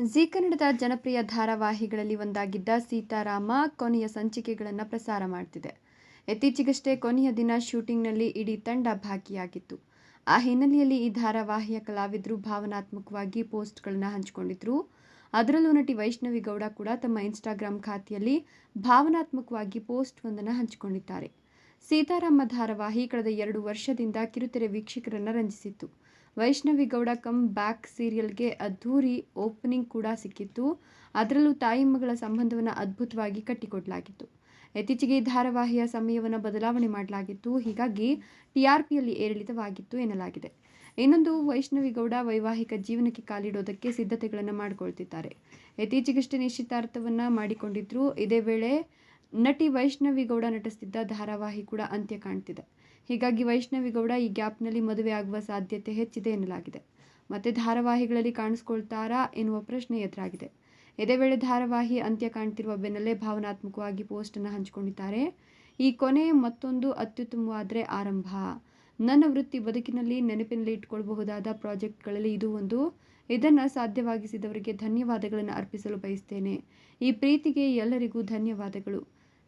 ಜೀ ಕನ್ನಡದ ಜನಪ್ರಿಯ ಧಾರಾವಾಹಿಗಳಲ್ಲಿ ಒಂದಾಗಿದ್ದ ಸೀತಾರಾಮ ಕೊನೆಯ ಸಂಚಿಕೆಗಳನ್ನು ಪ್ರಸಾರ ಮಾಡ್ತಿದೆ. ಇತ್ತೀಚೆಗಷ್ಟೇ ಕೊನೆಯ ದಿನ ಶೂಟಿಂಗ್ನಲ್ಲಿ ಇಡೀ ತಂಡ ಭಾಗಿಯಾಗಿತ್ತು. ಆ ಹಿನ್ನೆಲೆಯಲ್ಲಿ ಈ ಧಾರಾವಾಹಿಯ ಕಲಾವಿದರು ಭಾವನಾತ್ಮಕವಾಗಿ ಪೋಸ್ಟ್ಗಳನ್ನು ಹಂಚಿಕೊಂಡಿದ್ರು. ಅದರಲ್ಲೂ ನಟಿ ವೈಷ್ಣವಿ ಗೌಡ ಕೂಡ ತಮ್ಮ ಇನ್ಸ್ಟಾಗ್ರಾಮ್ ಖಾತೆಯಲ್ಲಿ ಭಾವನಾತ್ಮಕವಾಗಿ ಪೋಸ್ಟ್ ಒಂದನ್ನು ಹಂಚಿಕೊಂಡಿದ್ದಾರೆ. ಸೀತಾರಾಮ ಧಾರಾವಾಹಿ ಕಳೆದ ಎರಡು ವರ್ಷದಿಂದ ಕಿರುತೆರೆ ವೀಕ್ಷಕರನ್ನು ರಂಜಿಸಿತ್ತು. ವೈಷ್ಣವಿ ಗೌಡ ಕಮ್ ಬ್ಯಾಕ್ ಸೀರಿಯಲ್ಗೆ ಅದ್ಧೂರಿ ಓಪನಿಂಗ್ ಕೂಡ ಸಿಕ್ಕಿತ್ತು. ಅದರಲ್ಲೂ ತಾಯಿ ಮಗಳ ಸಂಬಂಧವನ್ನು ಅದ್ಭುತವಾಗಿ ಕಟ್ಟಿಕೊಡಲಾಗಿತ್ತು. ಇತ್ತೀಚೆಗೆ ಧಾರಾವಾಹಿಯ ಸಮಯವನ್ನು ಬದಲಾವಣೆ ಮಾಡಲಾಗಿತ್ತು. ಹೀಗಾಗಿ ಟಿ ಆರ್ ಪಿಯಲ್ಲಿ ಏರಿಳಿತವಾಗಿತ್ತು ಎನ್ನಲಾಗಿದೆ. ಇನ್ನೊಂದು ವೈಷ್ಣವಿ ಗೌಡ ವೈವಾಹಿಕ ಜೀವನಕ್ಕೆ ಕಾಲಿಡೋದಕ್ಕೆ ಸಿದ್ಧತೆಗಳನ್ನು ಮಾಡಿಕೊಳ್ತಿದ್ದಾರೆ. ಇತ್ತೀಚೆಗಷ್ಟೇ ನಿಶ್ಚಿತಾರ್ಥವನ್ನು ಮಾಡಿಕೊಂಡಿದ್ರು. ಇದೇ ವೇಳೆ ನಟಿ ವೈಷ್ಣವಿ ಗೌಡ ನಟಿಸ್ತಿದ್ದ ಧಾರಾವಾಹಿ ಕೂಡ ಅಂತ್ಯ ಕಾಣ್ತಿದೆ. ಹೀಗಾಗಿ ವೈಷ್ಣವಿ ಗೌಡ ಈ ಗ್ಯಾಪ್ನಲ್ಲಿ ಮದುವೆ ಆಗುವ ಸಾಧ್ಯತೆ ಹೆಚ್ಚಿದೆ ಎನ್ನಲಾಗಿದೆ. ಮತ್ತೆ ಧಾರಾವಾಹಿಗಳಲ್ಲಿ ಕಾಣಿಸ್ಕೊಳ್ತಾರಾ ಎನ್ನುವ ಪ್ರಶ್ನೆ ಎದುರಾಗಿದೆ. ಇದೇ ವೇಳೆ ಧಾರಾವಾಹಿ ಅಂತ್ಯ ಕಾಣ್ತಿರುವ ಬೆನ್ನಲ್ಲೇ ಭಾವನಾತ್ಮಕವಾಗಿ ಪೋಸ್ಟನ್ನು ಹಂಚಿಕೊಂಡಿದ್ದಾರೆ. ಈ ಕೊನೆ ಮತ್ತೊಂದು ಅತ್ಯುತ್ತಮವಾದರೆ ಆರಂಭ. ನನ್ನ ವೃತ್ತಿ ಬದುಕಿನಲ್ಲಿ ನೆನಪಿನಲ್ಲಿ ಇಟ್ಕೊಳ್ಬಹುದಾದ ಪ್ರಾಜೆಕ್ಟ್ಗಳಲ್ಲಿ ಇದು ಒಂದು. ಇದನ್ನು ಸಾಧ್ಯವಾಗಿಸಿದವರಿಗೆ ಧನ್ಯವಾದಗಳನ್ನು ಅರ್ಪಿಸಲು ಬಯಸ್ತೇನೆ. ಈ ಪ್ರೀತಿಗೆ ಎಲ್ಲರಿಗೂ ಧನ್ಯವಾದಗಳು.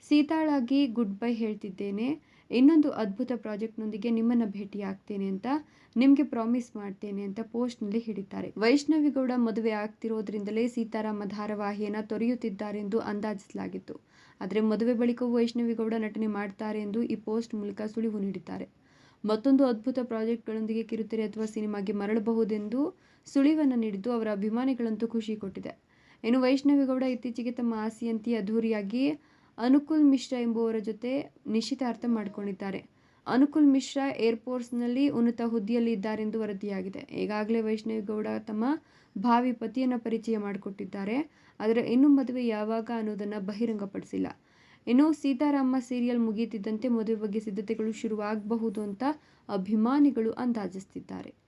ಸೀತಾಳಾಗಿ ಗುಡ್ ಬೈ ಹೇಳ್ತಿದ್ದೇನೆ. ಇನ್ನೊಂದು ಅದ್ಭುತ ಪ್ರಾಜೆಕ್ಟ್ನೊಂದಿಗೆ ನಿಮ್ಮನ್ನು ಭೇಟಿಯಾಗ್ತೇನೆ ಅಂತ ನಿಮಗೆ ಪ್ರಾಮಿಸ್ ಮಾಡ್ತೇನೆ ಅಂತ ಪೋಸ್ಟ್ನಲ್ಲಿ ಹೇಳಿದ್ದಾರೆ. ವೈಷ್ಣವಿಗೌಡ ಮದುವೆ ಆಗ್ತಿರೋದ್ರಿಂದಲೇ ಸೀತಾರಾಮ ಧಾರಾವಾಹಿಯನ್ನು ತೊರೆಯುತ್ತಿದ್ದಾರೆಂದು ಅಂದಾಜಿಸಲಾಗಿತ್ತು. ಆದರೆ ಮದುವೆ ಬಳಿಕವೂ ವೈಷ್ಣವಿಗೌಡ ನಟನೆ ಮಾಡ್ತಾರೆ ಎಂದು ಈ ಪೋಸ್ಟ್ ಮೂಲಕ ಸುಳಿವು ನೀಡಿದ್ದಾರೆ. ಮತ್ತೊಂದು ಅದ್ಭುತ ಪ್ರಾಜೆಕ್ಟ್ಗಳೊಂದಿಗೆ ಕಿರುತೆರೆ ಅಥವಾ ಸಿನಿಮಾಗೆ ಮರಳಬಹುದೆಂದು ಸುಳಿವನ್ನು ನೀಡಿದ್ದು ಅವರ ಅಭಿಮಾನಿಗಳಂತೂ ಖುಷಿ ಕೊಟ್ಟಿದೆ. ಇನ್ನು ವೈಷ್ಣವಿಗೌಡ ಇತ್ತೀಚೆಗೆ ತಮ್ಮ ಆಸೆಯಂತೆ ಅಧೂರಿಯಾಗಿ ಅನುಕುಲ್ ಮಿಶ್ರಾ ಎಂಬುವರ ಜೊತೆ ನಿಶ್ಚಿತಾರ್ಥ ಮಾಡಿಕೊಂಡಿದ್ದಾರೆ. ಅನುಕುಲ್ ಮಿಶ್ರಾ ಏರ್ಫೋರ್ಸ್ನಲ್ಲಿ ಉನ್ನತ ಹುದ್ದೆಯಲ್ಲಿ ಇದ್ದಾರೆಂದು ವರದಿಯಾಗಿದೆ. ಈಗಾಗಲೇ ವೈಷ್ಣವಿ ಗೌಡ ತಮ್ಮ ಭಾವಿ ಪತಿಯನ್ನು ಪರಿಚಯ ಮಾಡಿಕೊಟ್ಟಿದ್ದಾರೆ. ಆದರೆ ಇನ್ನೂ ಮದುವೆ ಯಾವಾಗ ಅನ್ನೋದನ್ನು ಬಹಿರಂಗಪಡಿಸಿಲ್ಲ. ಇನ್ನು ಸೀತಾರಾಮ ಸೀರಿಯಲ್ ಮುಗಿಯುತ್ತಿದ್ದಂತೆ ಮದುವೆ ಬಗ್ಗೆ ಸಿದ್ಧತೆಗಳು ಶುರುವಾಗಬಹುದು ಅಂತ ಅಭಿಮಾನಿಗಳು ಅಂದಾಜಿಸ್ತಿದ್ದಾರೆ